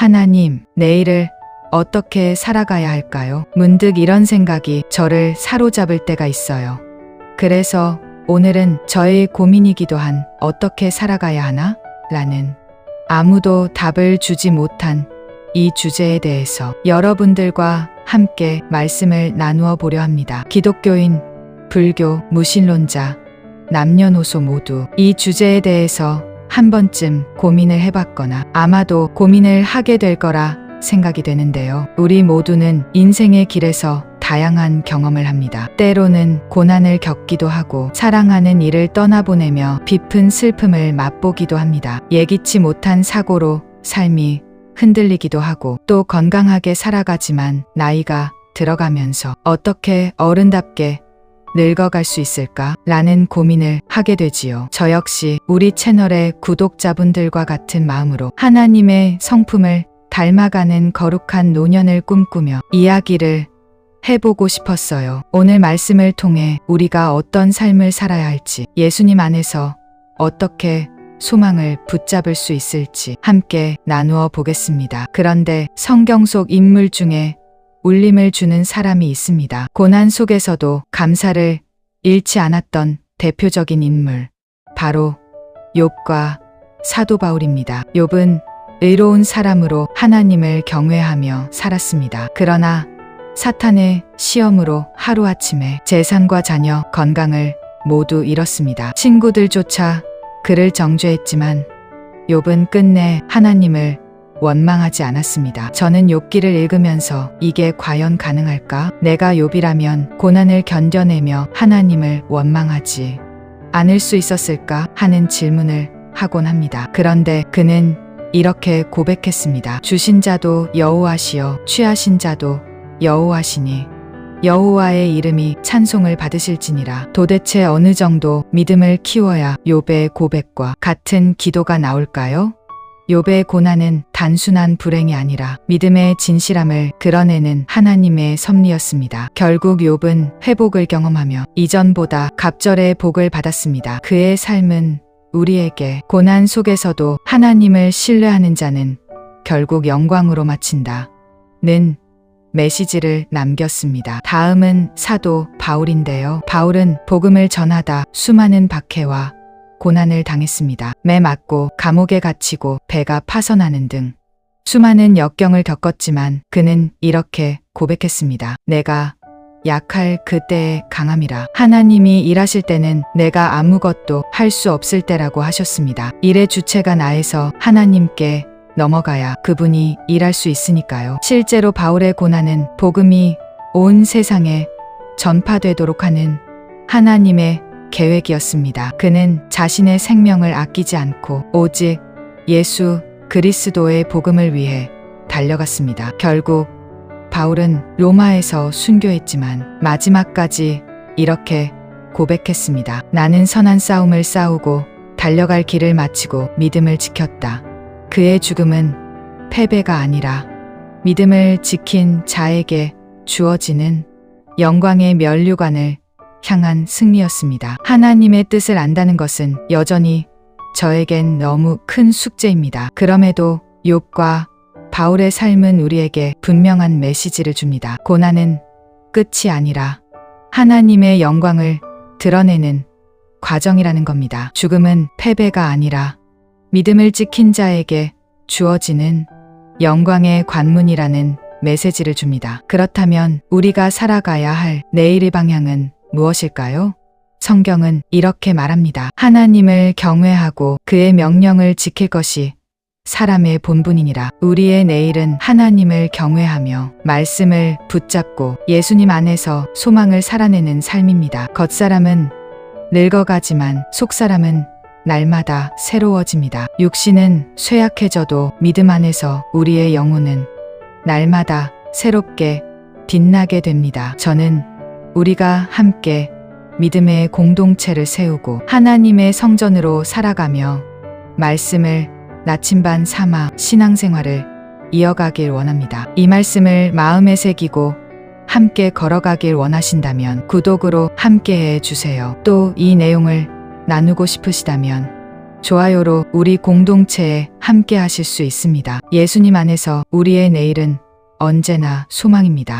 하나님, 내일을 어떻게 살아가야 할까요? 문득 이런 생각이 저를 사로잡을 때가 있어요. 그래서 오늘은 저의 고민이기도 한 어떻게 살아가야 하나? 라는 아무도 답을 주지 못한 이 주제에 대해서 여러분들과 함께 말씀을 나누어 보려 합니다. 기독교인, 불교, 무신론자, 남녀노소 모두 이 주제에 대해서 한 번쯤 고민을 해봤거나 아마도 고민을 하게 될 거라 생각이 되는데요. 우리 모두는 인생의 길에서 다양한 경험을 합니다. 때로는 고난을 겪기도 하고 사랑하는 이를 떠나보내며 깊은 슬픔을 맛보기도 합니다. 예기치 못한 사고로 삶이 흔들리기도 하고 또 건강하게 살아가지만 나이가 들어가면서 어떻게 어른답게 늙어갈 수 있을까? 라는 고민을 하게 되지요. 저 역시 우리 채널의 구독자분들과 같은 마음으로 하나님의 성품을 닮아가는 거룩한 노년을 꿈꾸며 이야기를 해보고 싶었어요. 오늘 말씀을 통해 우리가 어떤 삶을 살아야 할지, 예수님 안에서 어떻게 소망을 붙잡을 수 있을지 함께 나누어 보겠습니다. 그런데 성경 속 인물 중에 울림을 주는 사람이 있습니다. 고난 속에서도 감사를 잃지 않았던 대표적인 인물. 바로 욥과 사도 바울입니다. 욥은 의로운 사람으로 하나님을 경외하며 살았습니다. 그러나 사탄의 시험으로 하루아침에 재산과 자녀, 건강을 모두 잃었습니다. 친구들조차 그를 정죄했지만 욥은 끝내 하나님을 원망하지 않았습니다. 저는 욥기를 읽으면서 이게 과연 가능할까? 내가 욥이라면 고난을 견뎌내며 하나님을 원망하지 않을 수 있었을까? 하는 질문을 하곤 합니다. 그런데 그는 이렇게 고백했습니다. 주신 자도 여호와시여 취하신 자도 여호와시니 여호와의 이름이 찬송을 받으실지니라. 도대체 어느 정도 믿음을 키워야 욥의 고백과 같은 기도가 나올까요? 욥의 고난은 단순한 불행이 아니라 믿음의 진실함을 그려내는 하나님의 섭리였습니다. 결국 욥은 회복을 경험하며 이전보다 갑절의 복을 받았습니다. 그의 삶은 우리에게 고난 속에서도 하나님을 신뢰하는 자는 결국 영광으로 마친다. 는 메시지를 남겼습니다. 다음은 사도 바울인데요. 바울은 복음을 전하다 수많은 박해와 고난을 당했습니다. 매 맞고 감옥에 갇히고 배가 파선하는 등 수많은 역경을 겪었지만 그는 이렇게 고백했습니다. 내가 약할 그때의 강함이라. 하나님이 일하실 때는 내가 아무것도 할 수 없을 때라고 하셨습니다. 일의 주체가 나에서 하나님께 넘어가야 그분이 일할 수 있으니까요. 실제로 바울의 고난은 복음이 온 세상에 전파되도록 하는 하나님의 계획이었습니다. 그는 자신의 생명을 아끼지 않고 오직 예수 그리스도의 복음을 위해 달려갔습니다. 결국 바울은 로마에서 순교했지만 마지막까지 이렇게 고백했습니다. 나는 선한 싸움을 싸우고 달려갈 길을 마치고 믿음을 지켰다. 그의 죽음은 패배가 아니라 믿음을 지킨 자에게 주어지는 영광의 면류관을 향한 승리였습니다. 하나님의 뜻을 안다는 것은 여전히 저에겐 너무 큰 숙제입니다. 그럼에도 욥과 바울의 삶은 우리에게 분명한 메시지를 줍니다. 고난은 끝이 아니라 하나님의 영광을 드러내는 과정이라는 겁니다. 죽음은 패배가 아니라 믿음을 지킨 자에게 주어지는 영광의 관문이라는 메시지를 줍니다. 그렇다면 우리가 살아가야 할 내일의 방향은 무엇일까요? 성경은 이렇게 말합니다. 하나님을 경외하고 그의 명령을 지킬 것이 사람의 본분이니라. 우리의 내일은 하나님을 경외하며 말씀을 붙잡고 예수님 안에서 소망을 살아내는 삶입니다. 겉사람은 늙어가지만 속사람은 날마다 새로워집니다. 육신은 쇠약해져도 믿음 안에서 우리의 영혼은 날마다 새롭게 빛나게 됩니다. 저는 우리가 함께 믿음의 공동체를 세우고 하나님의 성전으로 살아가며 말씀을 나침반 삼아 신앙생활을 이어가길 원합니다. 이 말씀을 마음에 새기고 함께 걸어가길 원하신다면 구독으로 함께 해 주세요. 또 이 내용을 나누고 싶으시다면 좋아요로 우리 공동체에 함께 하실 수 있습니다. 예수님 안에서 우리의 내일은 언제나 소망입니다.